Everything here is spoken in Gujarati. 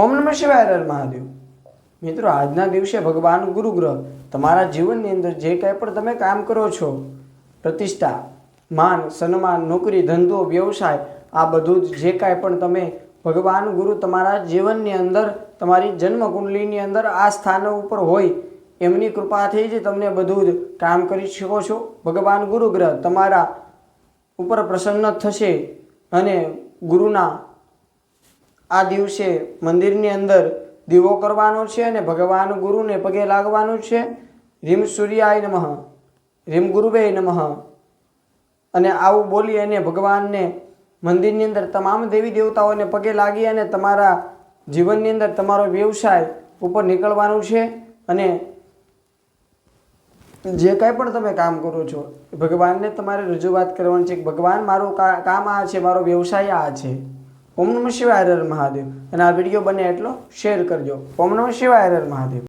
ઓમ નમઃ શિવાય હર મહાદેવ. મિત્રો, આજના દિવસે ભગવાન ગુરુ ગ્રહ તમારા જીવનની અંદર જે કાંઈ પણ તમે કામ કરો છો, પ્રતિષ્ઠા, માન, સન્માન, નોકરી, ધંધો, વ્યવસાય, આ બધું જ જે કાંઈ પણ તમે ભગવાન ગુરુ તમારા જીવનની અંદર, તમારી જન્મ કુંડલીની અંદર આ સ્થાન ઉપર હોય, એમની કૃપાથી જ તમને બધું જ કામ કરી શકો છો. ભગવાન ગુરુ ગ્રહ તમારા ઉપર પ્રસન્ન થશે અને ગુરુના આ દિવસે મંદિરની અંદર દીવો કરવાનો છે અને ભગવાન ગુરુને પગે લાગવાનું છે. રીમ સૂર્યાય નમઃ. રીમ ગુરુવે નમઃ. અને આવું બોલી અને ભગવાનને મંદિરની અંદર તમામ દેવી દેવતાઓને પગે લાગી અને તમારા જીવનની અંદર તમારો વ્યવસાય ઉપર નીકળવાનું છે. અને જે કાંઈ પણ તમે કામ કરો છો ભગવાનને તમારે રજૂઆત કરવાની છે કે ભગવાન મારું કામ આ છે, મારો વ્યવસાય આ છે. ઓમ નમઃ શિવાય હર મહાદેવ. અને આ વીડિયો બને એટલો શેર કરજો. ઓમ નમઃ શિવાય હર મહાદેવ.